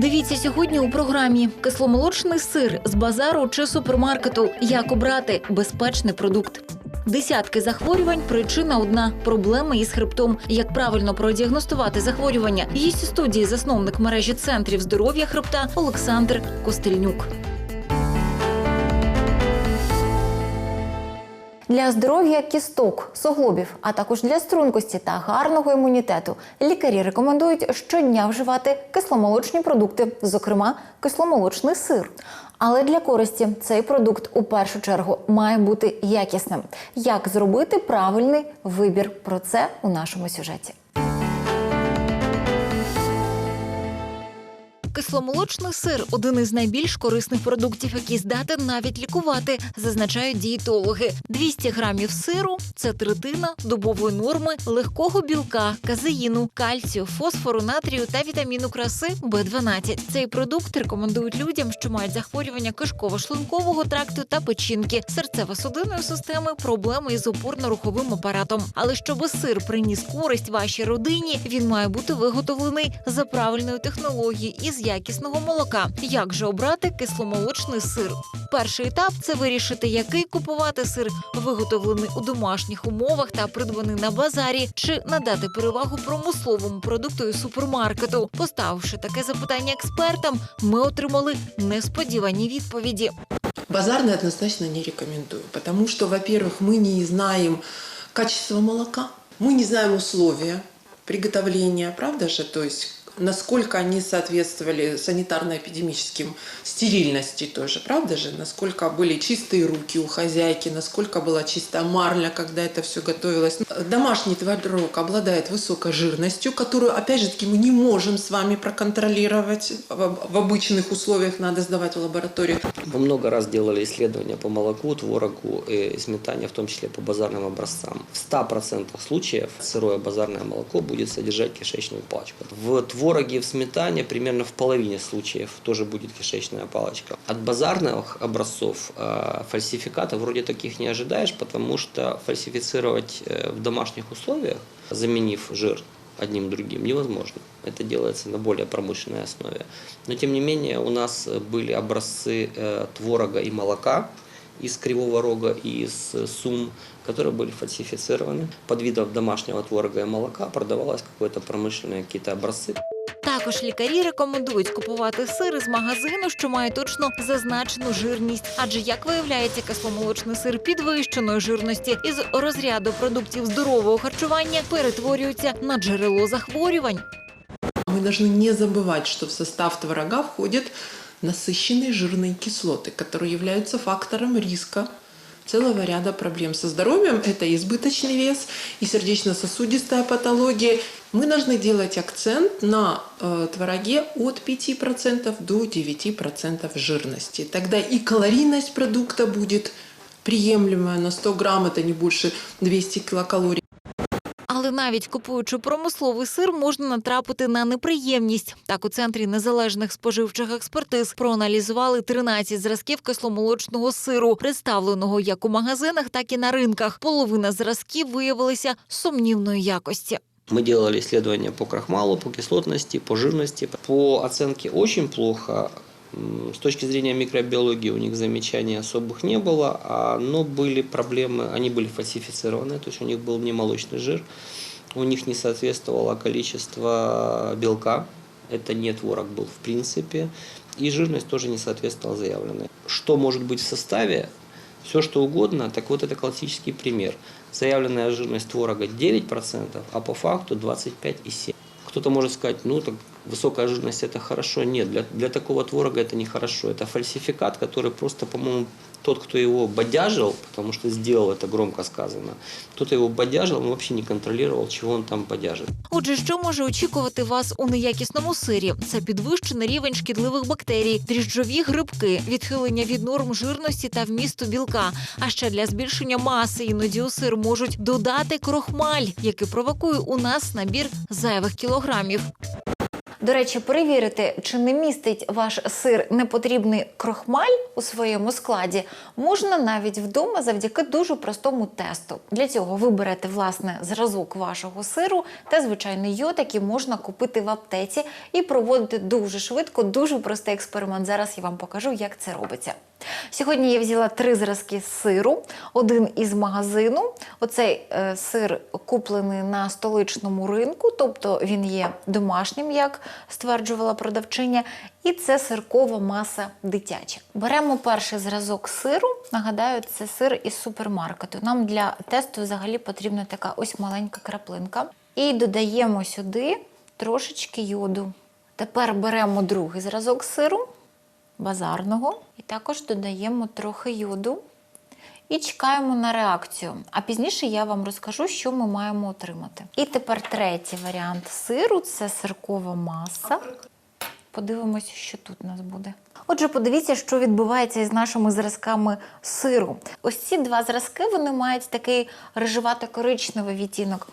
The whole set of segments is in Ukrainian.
Дивіться сьогодні у програмі кисломолочний сир з базару чи супермаркету. Як обрати безпечний продукт. Десятки захворювань, причина одна проблеми із хребтом. Як правильно продіагностувати захворювання? Їсть у студії засновник мережі центрів здоров'я хребта Олександр Костельнюк. Для здоров'я кісток, суглобів, а також для стрункості та гарного імунітету лікарі рекомендують щодня вживати кисломолочні продукти, зокрема кисломолочний сир. Але для користі цей продукт у першу чергу має бути якісним. Як зробити правильний вибір? Про це у нашому сюжеті. Кисломолочний сир один із найбільш корисних продуктів, який здатен навіть лікувати, зазначають дієтологи. 200 грамів сиру це третина добової норми легкого білка, казеїну, кальцію, фосфору, натрію та вітаміну краси Б12. Цей продукт рекомендують людям, що мають захворювання кишково-шлункового тракту та печінки, серцево-судинної системи, проблеми із опорно-руховим апаратом. Але щоби сир приніс користь вашій родині, він має бути виготовлений за правильною технологією із якісного молока. Як же обрати кисломолочний сир? Перший етап це вирішити, який купувати сир, виготовлений у домашніх умовах та придбаний на базарі, чи надати перевагу промисловому продукту із супермаркету. Поставивши таке запитання експертам, ми отримали несподівані відповіді. Базарный однозначно не рекомендую, потому что, во-первых, мы не знаем качество молока, мы не знаем условия приготовления, правда же, то есть насколько они соответствовали санитарно-эпидемическим стерильности тоже, правда же, насколько были чистые руки у хозяйки, насколько была чистая марля, когда это все готовилось. Домашний творог обладает высокой жирностью, которую, опять же таки, мы не можем с вами проконтролировать. В в обычных условиях надо сдавать в лабораторию. Мы много раз делали исследования по молоку, творогу и сметане, в том числе по базарным образцам. В 100% случаев сырое базарное молоко будет содержать кишечную палочку. В твороге в сметане примерно в половине случаев тоже будет кишечная палочка. От базарных образцов э, фальсификатов вроде таких не ожидаешь, потому что фальсифицировать э, в домашних условиях, заменив жир одним другим невозможно. Это делается на более промышленной основе. Но тем не менее у нас были образцы э, творога и молока из Кривого Рога и из Сум, которые были фальсифицированы. Под видом домашнего творога и молока продавалось какое-то промышленные какие-то образцы. Також лікарі рекомендують купувати сир із магазину, що має точно зазначену жирність. Адже як виявляється, кисломолочний сир підвищеної жирності із розряду продуктів здорового харчування перетворюється на джерело захворювань. Мы должны не забывать, что в состав творога входят насыщенные жирные кислоты, которые являются фактором риска целого ряда проблем со здоровьем. Это избыточный вес, и сердечно-сосудистая патология. Мы должны делать акцент на э, твороге от 5% до 9% жирности. Тогда и калорийность продукта будет приемлемая на 100 грамм, это не больше 200 килокалорий. Навіть купуючи промисловий сир, можна натрапити на неприємність. Так у центрі незалежних споживчих експертиз проаналізували 13 зразків кисломолочного сиру, представленого як у магазинах, так і на ринках. Половина зразків виявилися сумнівної якості. Мы делали исследования по крахмалу, по кислотности, по жирности. По оценке очень плохо. С точки зрения микробиологии у них замечаний особых не было, а, но были проблемы, они были фальсифицированы, то есть у них был не молочный жир, у них не соответствовало количество белка, это не творог был в принципе, и жирность тоже не соответствовала заявленной. Что может быть в составе? Все что угодно, так вот это классический пример. Заявленная жирность творога 9%, а по факту 25,7%. Кто-то может сказать, ну так высокая жирность это хорошо. Нет, для, для такого творога это нехорошо. Это фальсификат, который просто, по-моему, тот, кто его бодяжил, потому что сделал это громко сказано, кто-то его бодяжил, он вообще не контролировал, чего он там бодяжит. Отже, що може очікувати вас у неякісному сирі? Це підвищений рівень шкідливих бактерій, дріжджові грибки, відхилення від норм жирності та вмісту білка. А ще для збільшення маси іноді у сир можуть додати крохмаль, який провокує у нас набір зайвих кілограмів. До речі, перевірити, чи не містить ваш сир непотрібний крохмаль у своєму складі, можна навіть вдома завдяки дуже простому тесту. Для цього ви берете власне зразок вашого сиру та звичайний йод, який можна купити в аптеці, і проводити дуже швидко, дуже простий експеримент. Зараз я вам покажу, як це робиться. Сьогодні я взяла три зразки сиру, один із магазину. Оцей е, сир куплений на столичному ринку, тобто він є домашнім, як стверджувала продавчиня. І це сиркова маса дитяча. Беремо перший зразок сиру. Нагадаю, це сир із супермаркету. Нам для тесту взагалі потрібна така ось маленька краплинка. І додаємо сюди трошечки йоду. Тепер беремо другий зразок сиру базарного і також додаємо трохи йоду і чекаємо на реакцію. А пізніше я вам розкажу, що ми маємо отримати. І тепер третій варіант сиру це сиркова маса. Подивимось, що тут у нас буде. Отже, подивіться, що відбувається із нашими зразками сиру. Ось ці два зразки вони мають такий рижувато-коричневий відтінок.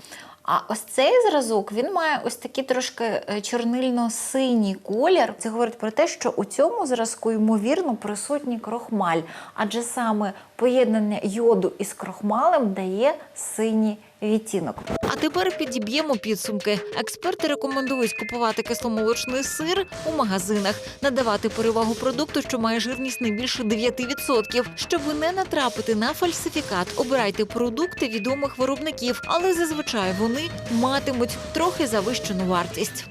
А ось цей зразок він має ось такий трошки е, чорнильно-синій колір. Це говорить про те, що у цьому зразку ймовірно присутній крохмаль, адже саме поєднання йоду із крохмалем дає синій відтінок. А тепер підіб'ємо підсумки. Експерти рекомендують купувати кисломолочний сир у магазинах, надавати перевагу продукту, що має жирність не більше 9%. Щоб не натрапити на фальсифікат, обирайте продукти відомих виробників, але зазвичай вони матимуть трохи завищену вартість.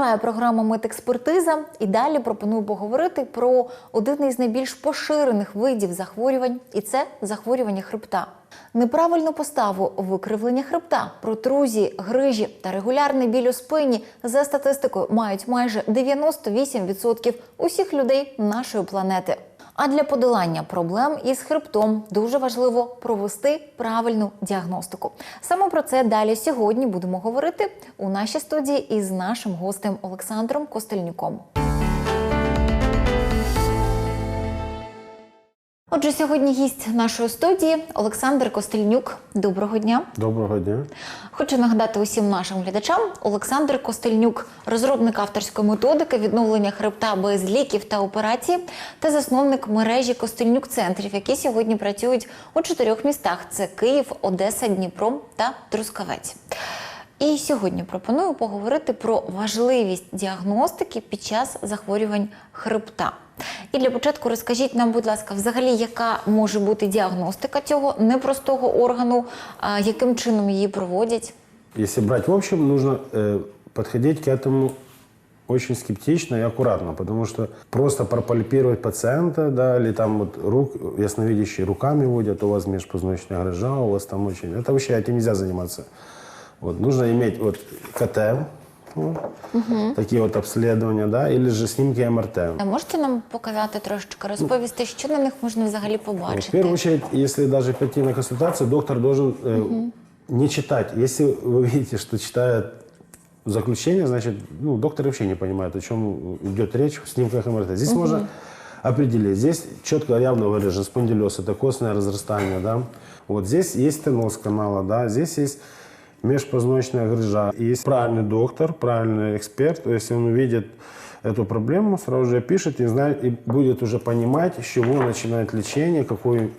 Триває програма Медекспертиза і далі пропоную поговорити про один із найбільш поширених видів захворювань, і це захворювання хребта. Неправильну поставу викривлення хребта, протрузії, грижі та регулярний біль у спині за статистикою мають майже 98% усіх людей нашої планети. А для подолання проблем із хребтом дуже важливо провести правильну діагностику. Саме про це далі сьогодні будемо говорити у нашій студії із нашим гостем Олександром Костельнюком. Отже, сьогодні гість нашої студії Олександр Костельнюк. Доброго дня. Доброго дня. Хочу нагадати усім нашим глядачам: Олександр Костельнюк, розробник авторської методики відновлення хребта без ліків та операцій, та засновник мережі Костельнюк центрів, які сьогодні працюють у чотирьох містах: це Київ, Одеса, Дніпро та Трускавець. І сьогодні пропоную поговорити про важливість діагностики під час захворювань хребта. І для початку розкажіть нам, будь ласка, взагалі, яка може бути діагностика цього непростого органу, а яким чином її проводять? Если брать в общем, нужно э, подходить к этому очень скептично и аккуратно, потому что просто пропальпировать пациента, да, или там вот рук, ясновидящие руками водят, у вас межпозвоночная грыжа, у вас там очень... Это вообще этим нельзя заниматься. Вот, нужно иметь вот КТ, вот, такие вот обследования, да, или же снимки МРТ. А можете нам показати трошечки, розповісти, що на них можна взагалі В первую побачити? очередь, если даже пойти на консультацию, доктор должен э, не читать. Если вы видите, что читает заключение, значит, ну, доктор вообще не понимает, о чем идет речь в снимках МРТ. Здесь можно определить. Здесь четко, явно выражен спондилез, это костное разрастание, да. Вот здесь есть стеноз канала, да, здесь есть межпозвоночная грыжа. И Есть правильный доктор, правильный эксперт, то есть он увидит эту проблему, сразу же пишет и, знает, и будет уже понимать, с чего начинать лечение, какой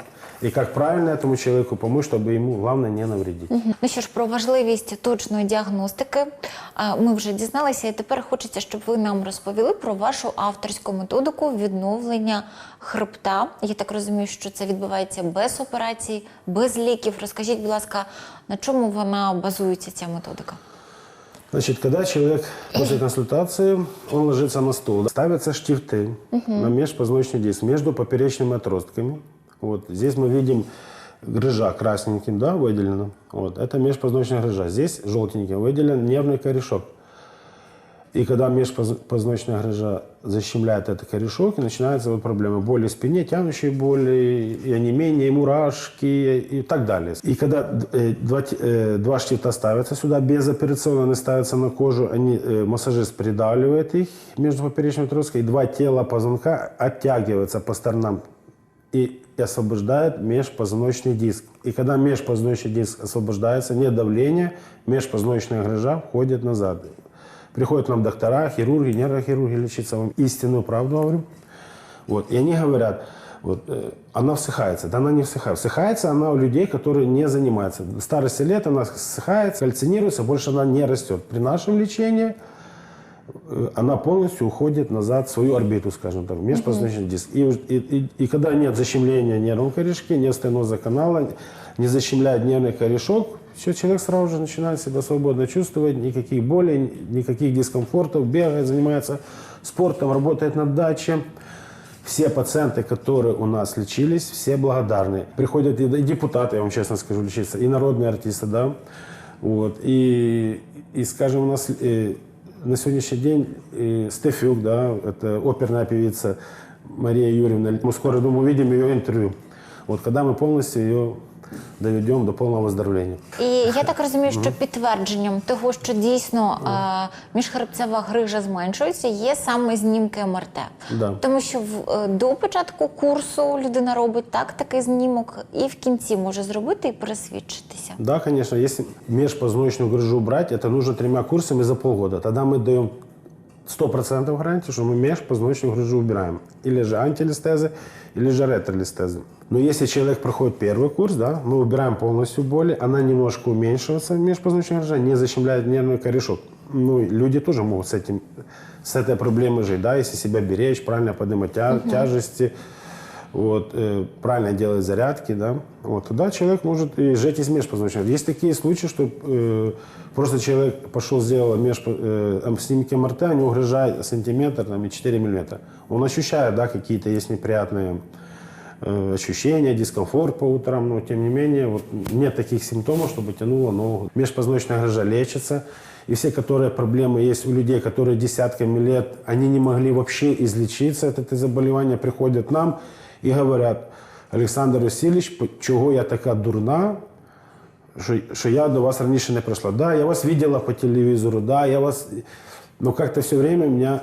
и как правильно этому человеку помочь, чтобы ему, главное, не навредить. Ну що ж, про важливість точної діагностики а, ми вже дізналися, і тепер хочеться, щоб ви нам розповіли про вашу авторську методику відновлення хребта. Я так розумію, що це відбувається без операцій, без ліків. Розкажіть, будь ласка, на чому вона базується ця методика? Значит, когда человек после консультации, он ложится на стол, ставятся штифты на межпозвоночный диск между поперечными отростками. Вот здесь мы видим грыжа красненьким, да, выделено. Вот это межпозвоночная грыжа. Здесь желтеньким выделен нервный корешок. И когда межпозвоночная грыжа защемляет этот корешок, начинаются вот проблемы. Боли в спине, тянущие боли, и онемение, и мурашки, и так далее. И когда э, два, э, два штифта ставятся сюда, безоперационно они ставятся на кожу, они, э, массажист придавливает их между поперечной отросткой, и два тела позвонка оттягиваются по сторонам. И освобождает межпозвоночный диск. И когда межпозвоночный диск освобождается, нет давления, межпозвоночная грыжа входит назад. Приходят нам доктора, хирурги, нейрохирурги лечиться, вам истинную правду говорю. Вот. И они говорят, вот, э, она всыхается. Да она не всыхает. Всыхается она у людей, которые не занимаются. В старости лет она всыхается, кальцинируется, больше она не растет. При нашем лечении она полностью уходит назад в свою орбиту, скажем так, в межпозвоночный диск. И, и, и, и когда нет защемления нервного корешки, нет стеноза канала, не защемляет нервный корешок, все, человек сразу же начинает себя свободно чувствовать, никаких болей, никаких дискомфортов, бегает, занимается спортом, работает на даче. Все пациенты, которые у нас лечились, все благодарны. Приходят и и депутаты, я вам честно скажу, лечиться, и народные артисты, да. Вот. И, и скажем, у нас э, на сегодняшний день э, Стефюк, да, это оперная певица Мария Юрьевна. Мы скоро, думаю, увидим ее интервью. Вот когда мы полностью ее доведем до полного выздоровления. І я так розумію, що підтвердженням того, що дійсно е, міжхребцева грижа зменшується, є саме знімки МРТ. Да. Тому що в, е, до початку курсу людина робить так, такий знімок, і в кінці може зробити і пересвідчитися. Да, конечно, если межпозвоночную грыжу убрать, это нужно тремя курсами за полгода. Тогда мы даем 100% гарантии, что мы межпозвоночную грыжу убираем. Или же антилистезы, или же ретролистезы. Но если человек проходит первый курс, да, мы убираем полностью боли, она немножко уменьшивается, межпозвоночная грыжа, не защемляет нервный корешок. Ну, и люди тоже могут с, этим, с этой проблемой жить, да, если себя беречь, правильно поднимать тя- тяжести, вот, э, правильно делать зарядки, да, вот, тогда человек может и жить из межпозвоночника. Есть такие случаи, что э, просто человек пошел, сделал межпо, э, снимки МРТ, у него грыжа сантиметр там, и 4 миллиметра. Он ощущает, да, какие-то есть неприятные э, ощущения, дискомфорт по утрам, но тем не менее вот, нет таких симптомов, чтобы тянуло ногу. Межпозвоночная грыжа лечится. И все, которые проблемы есть у людей, которые десятками лет, они не могли вообще излечиться от этого заболевания, приходят к нам и говорят, Олександр Васильович, чого я така дурна, що, що я до вас раніше не прийшла. Да, я вас видела по телевизору, да, я вас... Но как-то все время меня...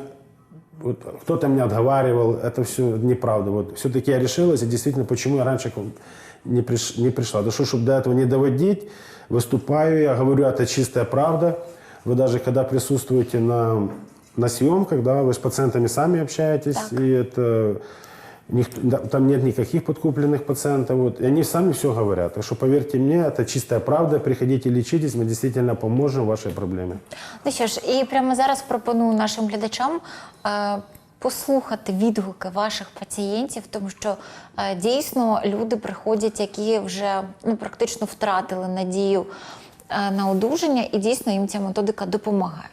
Вот, кто-то меня отговаривал, это все неправда. Вот, все-таки я решилась, и действительно, почему я раньше не, приш, не пришла. Да что, чтобы до этого не доводить, выступаю, я говорю, это чистая правда. Вы даже когда присутствуете на, на съемках, да, вы с пациентами сами общаетесь, Так. и это... Никто, да, там нет никаких подкупленных пациентов. Вот, и они сами все говорят. Так что поверьте мне, это чистая правда. Приходите лечитесь, мы действительно поможем вашей проблеме. Ну що ж, і прямо зараз пропоную нашим глядачам е, послухати відгуки ваших пацієнтів, тому що е, дійсно люди приходять, які вже ну, практично втратили надію е, на одужання, і дійсно їм ця методика допомагає.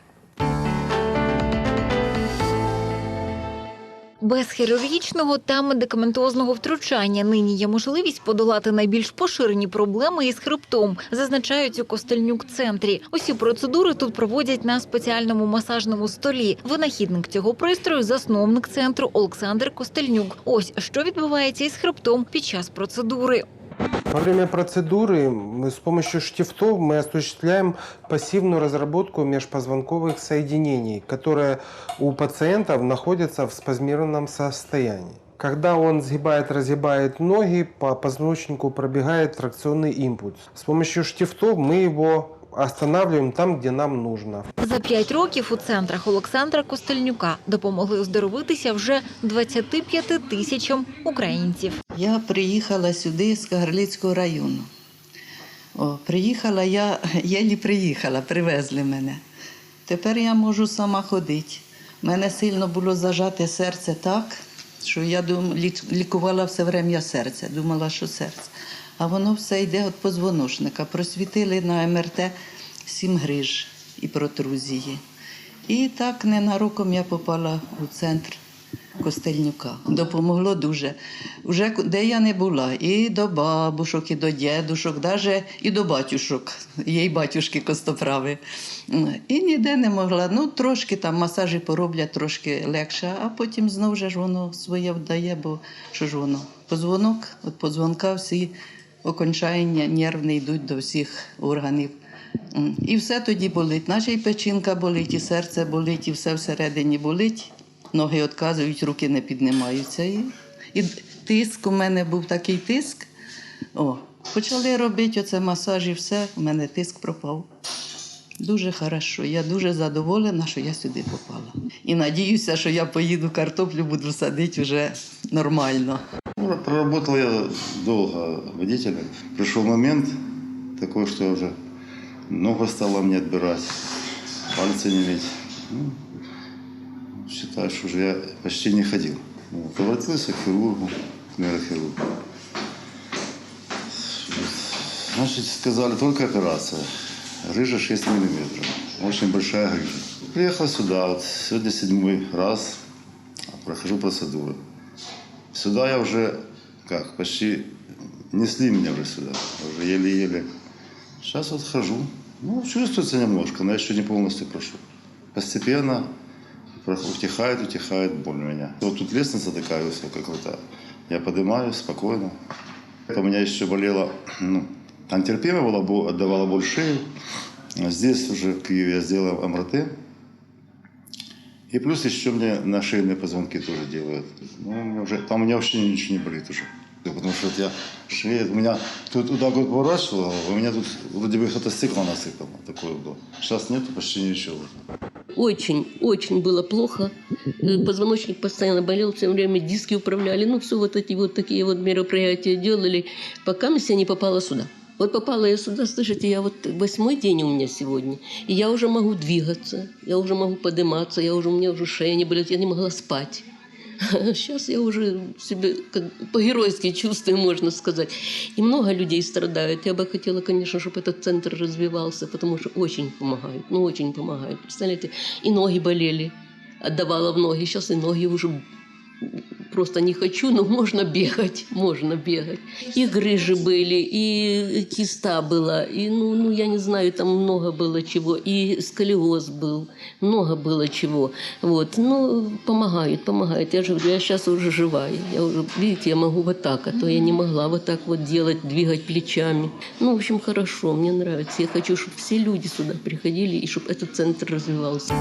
Без хірургічного та медикаментозного втручання нині є можливість подолати найбільш поширені проблеми із хребтом, зазначають у Костельнюк центрі. Усі процедури тут проводять на спеціальному масажному столі. Винахідник цього пристрою засновник центру Олександр Костельнюк. Ось що відбувається із хребтом під час процедури. Во время процедуры с помощью штифтов мы осуществляем пассивную разработку межпозвонковых соединений, которые у пациентов находятся в спазмированном состоянии. Когда он сгибает, разгибает ноги, по позвоночнику пробегает фракционный импульс. С помощью штифтов мы его останавливаем там, где нам нужно. За п'ять років у центрах Олександра Костельнюка допомогли оздоровитися вже 25 тисячам українців. Я приїхала сюди з Кагарлицького району. О, приїхала я, єлі приїхала, привезли мене. Тепер я можу сама ходити. У мене сильно було зажате серце так, що я дум, лікувала все время серце, думала, що серце. А воно все йде від позвоночника. Просвітили на МРТ сім гриж і протрузії. І так ненароком я попала у центр Костельнюка. Допомогло дуже. Уже де я не була, і до бабушок, і до дідушок, навіть і до батюшок, й батюшки костоправи. І ніде не могла. Ну, трошки там масажі пороблять, трошки легше, а потім знову ж воно своє вдає, бо що ж воно? Позвонок, от позвонка всі окончання нервні йдуть до всіх органів. І все тоді болить. Наче і печінка болить, і серце болить, і все всередині болить. Ноги відказують, руки не піднімаються. І, і тиск, у мене був такий тиск. О, почали робити оце масаж і все, у мене тиск пропав. Дуже хорошо. Я дуже задоволена, що я сюди попала. І надіюся, що я поїду картоплю, буду садити вже нормально. Ну, Проработал я долго водителем. Пришел момент такой, что уже ногу стало мне отбирать, пальцы не иметь. Ну, считаю, что уже я почти не ходил. Вот. Обратился к хирургу, к нейрохирургу. Значит, сказали, только операция. Грыжа 6 миллиметров. Очень большая грыжа. Приехал сюда, вот сегодня седьмой раз прохожу процедуры. Сюда я уже, как, почти несли меня уже сюда, уже еле-еле. Сейчас вот хожу, ну, чувствуется немножко, но еще не полностью прошел. Постепенно утихает, утихает боль у меня. Вот тут лестница такая высокая, крутая. Я поднимаюсь спокойно. Это у меня еще болело, ну, там терпимо было, бо- отдавала боль шею. А Здесь уже в Киеве я сделал МРТ. И плюс еще мне на шейные позвонки тоже делают. Ну, у меня уже, там у меня вообще ничего не болит уже. Потому что я шея, у меня тут вот так вот поворачивал, у меня тут вроде бы что-то стекло насыпало. Такое было. Сейчас нету почти ничего. Очень, очень было плохо. Э, Позвоночник постоянно болел, все время диски управляли. Ну, все вот эти вот такие вот мероприятия делали, пока я не попала сюда. Вот попала я сюда, слышите, я вот восьмой день у меня сегодня, и я уже могу двигаться, я уже могу подниматься, я уже, у меня уже шея не болит, я не могла спать. Сейчас я уже себя как по-геройски чувствую, можно сказать. И много людей страдают. Я бы хотела, конечно, чтобы этот центр развивался, потому что очень помогают, ну очень помогают. Представляете, и ноги болели, отдавала в ноги, сейчас и ноги уже просто не хочу, но можно бегать, можно бегать. И грыжи были, и киста была, и, ну, ну, я не знаю, там много было чего, и сколиоз был, много было чего. Вот, ну, помогают, помогают. Я же говорю, я сейчас уже живая, я уже, видите, я могу вот так, а то я не могла вот так вот делать, двигать плечами. Ну, в общем, хорошо, мне нравится. Я хочу, чтобы все люди сюда приходили, и чтобы этот центр развивался.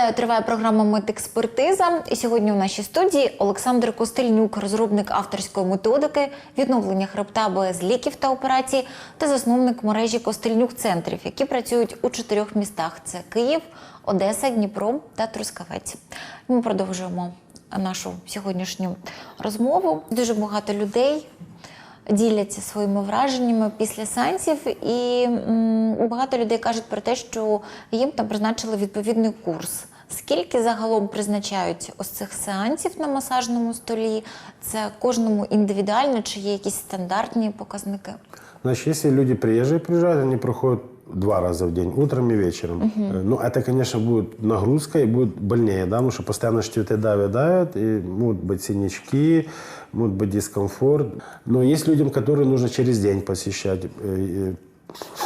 Нагадаю, триває програма Медекспертиза. І сьогодні у нашій студії Олександр Костельнюк, розробник авторської методики відновлення хребта без ліків та операцій, та засновник мережі Костельнюк центрів, які працюють у чотирьох містах: це Київ, Одеса, Дніпро та Трускавець. Ми продовжуємо нашу сьогоднішню розмову. Дуже багато людей діляться своїми враженнями після сеансів, і м, багато людей кажуть про те, що їм там призначили відповідний курс. Скільки загалом призначають ось цих сеансів на масажному столі? Це кожному індивідуально, чи є якісь стандартні показники? Значит, если люди приезжие приезжают, они проходят два раза в день, утром и вечером. Э, Ну, это, конечно, будет нагрузка и будет больнее, да, потому что постоянно штифты давят, давят, и могут быть синячки, может быть дискомфорт. Но есть людям, которые нужно через день посещать э, э,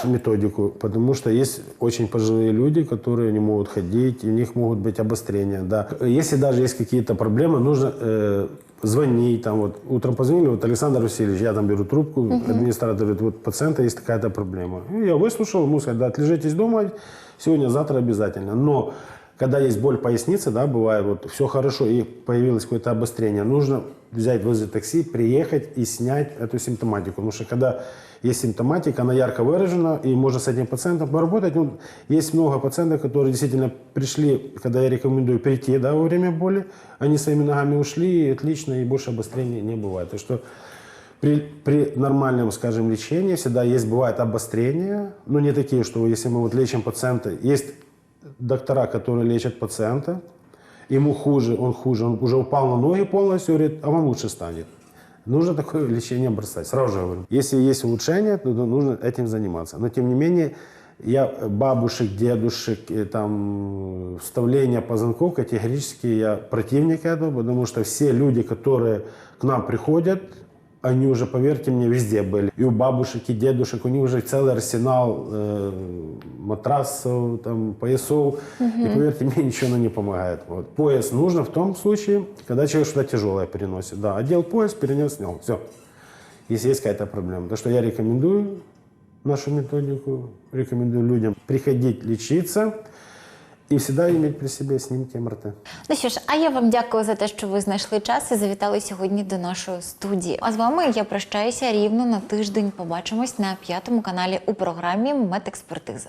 методику, потому что есть очень пожилые люди, которые не могут ходить, и у них могут быть обострения. Да. Если даже есть какие-то проблемы, нужно э, звонить. Там вот утром позвонили, вот Александр Васильевич, я там беру трубку, администратор говорит, вот пациента есть такая-то проблема. И я выслушал, ему сказать, да, отлежитесь дома, сегодня, завтра обязательно. Но когда есть боль поясницы, да, бывает, вот все хорошо, и появилось какое-то обострение, нужно взять возле такси, приехать и снять эту симптоматику. Потому что когда есть симптоматика, она ярко выражена, и можно с этим пациентом поработать. Ну, есть много пациентов, которые действительно пришли, когда я рекомендую прийти да, во время боли, они своими ногами ушли, и отлично, и больше обострений не бывает. Так что при, при нормальном, скажем, лечении всегда есть, бывает обострения, но не такие, что если мы вот лечим пациента, есть доктора, которые лечат пациента, ему хуже, он хуже, он уже упал на ноги полностью, говорит, а вам лучше станет. Нужно такое лечение бросать. Сразу же говорю. Если есть улучшение, то нужно этим заниматься. Но тем не менее, я бабушек, дедушек, и там вставление позвонков категорически я противник этого, потому что все люди, которые к нам приходят, они уже, поверьте мне, везде были. И у бабушек, и дедушек, у них уже целый арсенал э, матрасов, там, поясов. И поверьте мне, ничего оно не помогает. Вот. Пояс нужно в том случае, когда человек что-то тяжелое переносит. Да, одел пояс, перенес, снял. Все. Если есть какая-то проблема. То, что я рекомендую нашу методику, рекомендую людям приходить лечиться. И всегда иметь при себе снимки МРТ. Ну що ж, а я вам дякую за те, що ви знайшли час і завітали сьогодні до нашої студії. А з вами я прощаюся рівно на тиждень. Побачимось на п'ятому каналі у програмі Медекспертиза.